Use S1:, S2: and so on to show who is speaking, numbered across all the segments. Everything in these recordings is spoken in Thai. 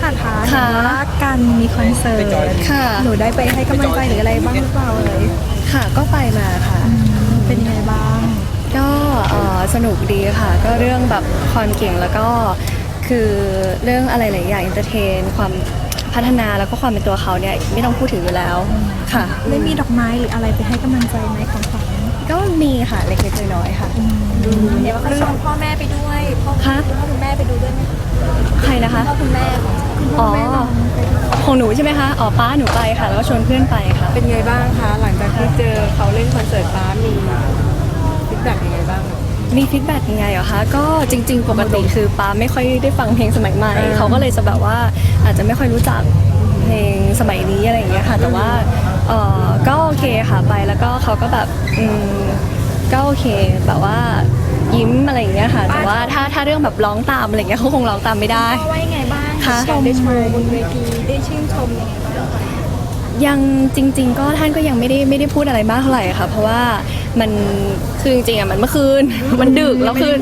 S1: ชาติคะ
S2: ค่ะ
S1: เห็นว่ากันมีคอนเสิร์ต
S2: ค่ะ
S1: หนูได้ไปให้กำลังใจหรืออะไรบ้างหรือเปล่าเลย
S2: ค่ะก็ไปมาค่ะ
S1: เป็นยังไงบ้าง
S2: ก็เอ่อสนุกดีค่ะ ก็เรื่องแบบความเก่งแล้วก็คือเรื่องอะไรหลายอย่างเอนเตอร์เทน ความพัฒนาแล้วก็ความเป็นตัวเขาเนี่ยไม่ต้องพูดถึงอยู่แล้วค่ะ
S1: ได้มีดอกไม้หรืออะไรไปให้กำลังใจไหมของขวัญ
S2: ก็มีค่ะเล็กๆน้อยๆค่ะ
S3: เดี๋ยวเขาชวนพ่อแม่ไปด้วยพ่อ
S2: คะ
S3: พ่อคุณแม่ไปดูด้วยไหม
S2: ใครนะคะ
S3: พ่อคุณแม่ข อง
S2: อ๋อของหนูใช่ไหมคะอ๋อป้าหนูไปค่ะ แล้วก็ชวนเพื่อนไปค่ะ
S4: เป็นไงบ้างคะ หลังจากที่เจอเขาเล่นคอนเสิร์ตฟ้ามีฟีดแบ็กยังไงบ้าง
S2: มีฟีดแบ็กยังไงเหรอคะ ก็จริง ๆ ปกติคือป้าไม่ค่อยได้ฟังเพลงสมัยใหม่
S4: เออ
S2: เขาก็เลยจะแบบว่าอาจจะไม่ค่อยรู้จักเพลงสมัยนี้อะไรอย่างเงี้ยค่ะ แต่ว่าเออก็โอเคค่ะไปแล้วก็เขาก็แบบอืม ก็โอเคแบบว่ายิ้มอะไรอย่างเงี้ยค่ะ แต่ว่าถ้าถ้าเรื่องแบบร้องตามอะไรอย่างเงี้ยเขาคงร้องตามไม่ได้
S3: พ่อว่ายังไงบ้าง
S2: ค่ะ
S3: การได้โชว์บนเวทีได้ชื่นชมยังไงบ้าง
S2: ยังจริง ๆ ก็ท่านก็ยังไม่ได้ไม่ได้พูดอะไรมากเท่าไหร่ค่ะ เพราะว่ามันคือจริงๆอะมันเมื่อคืนมันดึกแล้วคือ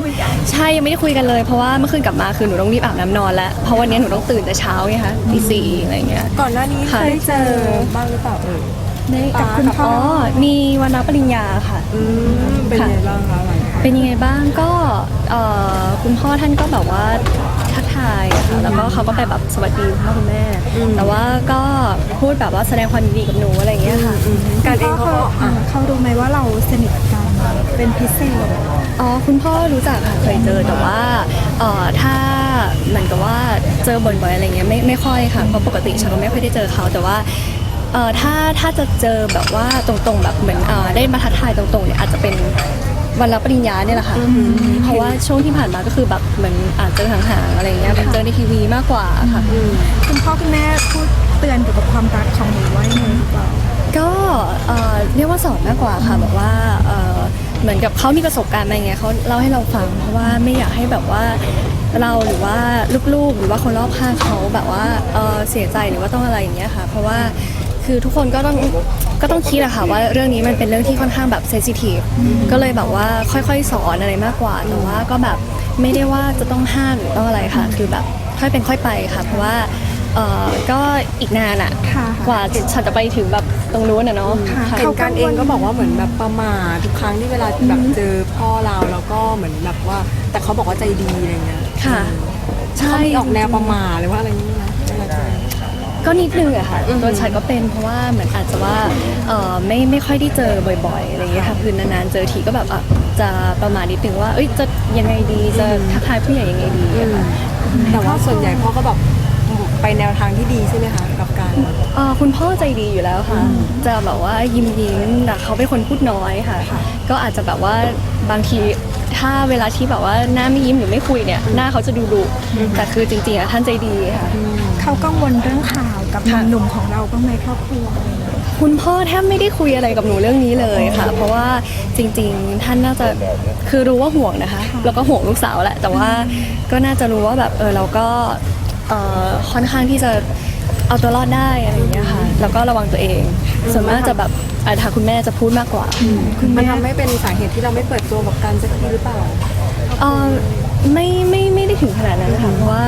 S2: ใช่ยังไม่ได้คุยกันเลยเพราะว่าเมื่อคืนกลับมาคือหนูต้องรีบอาบน้ำนอนแล้วเพราะวันนี้หนูต้องตื่นแต่เช้าไงคะตีสี่อะไรอย่างเงี้ย
S4: ก่อนหน้านี้
S2: ค่ะ
S4: เคยเจอบ้างหรือเปล่าเอ่ย
S2: ได้
S4: กับคุณพ่อ
S2: อ๋อมีวันรับปริญญาค่ะ
S4: อืมเป็นยังไงบ้างคะหลังจาก
S2: เป็นยังไงบ้างก็เอ่อคุณพ่อท่านก็แบบว่าทักทายอะค่ะแล้วก็เขาก็ไปแบบสวัสดีคุณพ่อคุณแม่ แต่ว่าก็พูดแบบว่าแสดงความยินดีกับหนูอะไรอย่างเงี้ยค่ะ
S4: การเองเขาก็อะ
S1: เขารู้ไหมว่าเราสนิทกันเป็นพิเศษ
S2: อ๋อคุณพ่อรู้จักค่ะเคยเจอแต่ว่าเอ่อถ้าเหมือนกับว่าเจอบ่อยๆอะไรเงี้ยไม่ไม่ค่อยค่ะเพราะปกติฉันก็ไม่ค่อยได้เจอเขาแต่ว่า เอ่อถ้าถ้าจะเจอแบบว่าตรงๆแบบเหมือนเอ่อได้มาทักทายตรงๆเนี่ยอาจจะเป็นวันรับปริญญาเนี่ยแหละค่ะเพราะว่าช่วงที่ผ่านมาก็คือแบบเหมือนอาจเจอห่างๆอะไรเงี้ยแบบเจอในทีวีมากกว่าค่ะ
S1: คุณพ่อคุณแม่พูดเตือนเกี่ยวกับความรักของหนูไว้ไหมหรือเปล่า
S2: ก็เอ่อเรียกว่าสอนมากกว่าค่ะแบบว่าเอ่อเหมือนกับเขามีประสบการณ์มาอย่างเงี้ยเขาเล่าให้เราฟังเพราะว่าไม่อยากให้แบบว่าเราหรือว่าลูกๆ หรือว่าคนรอบข้างเขาแบบว่าเอ่อเสียใจหรือว่าต้องอะไรอย่างเงี้ยค่ะ เพราะว่า คือทุกคนก็ต้องก็ต้องคิดอะค่ะว่าเรื่องนี้มันเป็นเรื่องที่ค่อนข้างแบบเซนซิทีฟก็เลยแบบว่าค่อยๆ สอนอะไรมากกว่าแต่ว่าก็แบบไม่ได้ว่าจะต้องห้ามหรือต้องอะไรค่ะ คือแบบค่อยเป็นค่อยไปค่ะ เพราะว่าเอ่อก็อีกนานอะ
S1: ค่ะ
S2: กว่าฉันจะไปถึงแบบตรงนู้นอะเนาะ
S1: ค่ะ
S2: ค่ะ
S4: เห็นการเองก็บอกว่าเหมือนแบบประมาททุกครั้งที่เวลาแบบเจอพ่อเราแล้วก็เหมือนแบบว่า แต่เขาบอกว่าใจดีอะไรเงี้ย
S2: ค่ะ ใช่
S4: เขามีออกแนวประมาทหรือว่าอะไรนี่นะเวลาเจอ
S2: ก็นิดนึงอะค่ะตัวฉันก็เป็นเพราะว่าเหมือนอาจจะว่าเออไม่ไม่ค่อยได้เจอบ่อยๆอะไรอย่างเงี้ยค่ะคือนานๆเจอทีก็แบบอะจะประมาณนิดนึงว่าเอ้ยจะยังไงดีจะทักทายผู้ใหญ่ยังไงดีอะค่ะ
S4: แต่ว่าส่วนใหญ่พ่อก็แบบ ไปแนวทางที่ดีใช่ไหมคะกับการ
S2: เอ่อคุณพ่อใจดีอยู่แล้วค่ะ จะแบบว่ายิ้มยิ้มแต่เขาเป็นคนพูดน้อยค่ะ ก็อาจจะแบบว่าบางทีถ้าเวลาที่แบบว่าหน้าไม่ยิ้มหรือไม่คุยเนี่ยหน้าเขาจะดูดุแต่คือจริงๆอะท่านใจดีค่ะ
S1: เขากังวลเรื่องข่าวกับ
S2: ค่ะ
S1: หนุ่มๆของเราบ้างไหมครอบครัวอะไรอย่างเงี้ย
S2: คุณพ่อแทบไม่ได้คุยอะไรกับหนูเรื่องนี้เลยค่ะ เพราะว่าจริงๆ ท่านน่าจะคือรู้ว่าห่วงนะคะ แล้วก็ห่วงลูกสาวแหละ แต่ว่าก็น่าจะรู้ว่าแบบเออเราก็ เอ่อค่อนข้างที่จะเอาตัวรอดได้อะไรอย่างเงี้ยค่ะ แล้วก็ระวังตัวเอง ส่วนมากจะแบบอาทางคุณแม่จะพูดมากกว่า
S4: มันทำให้เป็นสาเหตุที่เราไม่เปิดตัวกับกันสักทีหรือเปล่า
S2: เออไม่ไม่ไม่ได้ถึงขนาดนั้นนะคะเพราะว่า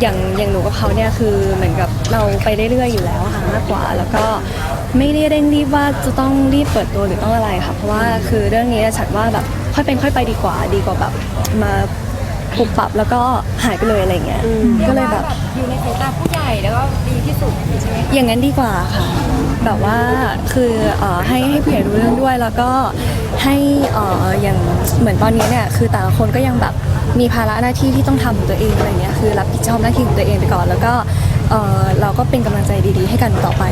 S2: อย่างอย่างหนูกับเขาเนี่ยคือเหมือนกับเราไปเรื่อยๆอยู่แล้วค่ะมากกว่า แล้วก็ไม่ได้เร่งรีบว่าจะต้องรีบเปิดตัวหรือต้องอะไรค่ะเพราะว่าคือเรื่องนี้ฉันว่าแบบค่อยเป็นค่อยไปดีกว่าดีกว่าแบบมา ปรับปรับแล้วก็หายไปเลยอะไรเงี้ยก็เลยแบบ
S3: อยู่ในสายตาผู้ใหญ่แล้วก็ดีที่สุดใช่ไหม
S2: อย่างนั้นดีกว่าค่ะ แบบว่าคือเอ่อให้ให้ผู้ใหญ่รู้เรื่องด้วยแล้วก็ให้เอ่ออย่างเหมือนตอนนี้เนี่ยคือแต่ละคนก็ยังแบบมีภาระหน้าที่ที่ต้องทำของตัวเองอะไรเงี้ยคือรับผิดชอบหน้าที่ของตัวเองไปก่อน แล้วก็เอ่อเราก็เป็นกำลังใจดีๆ ให้กันต่อไป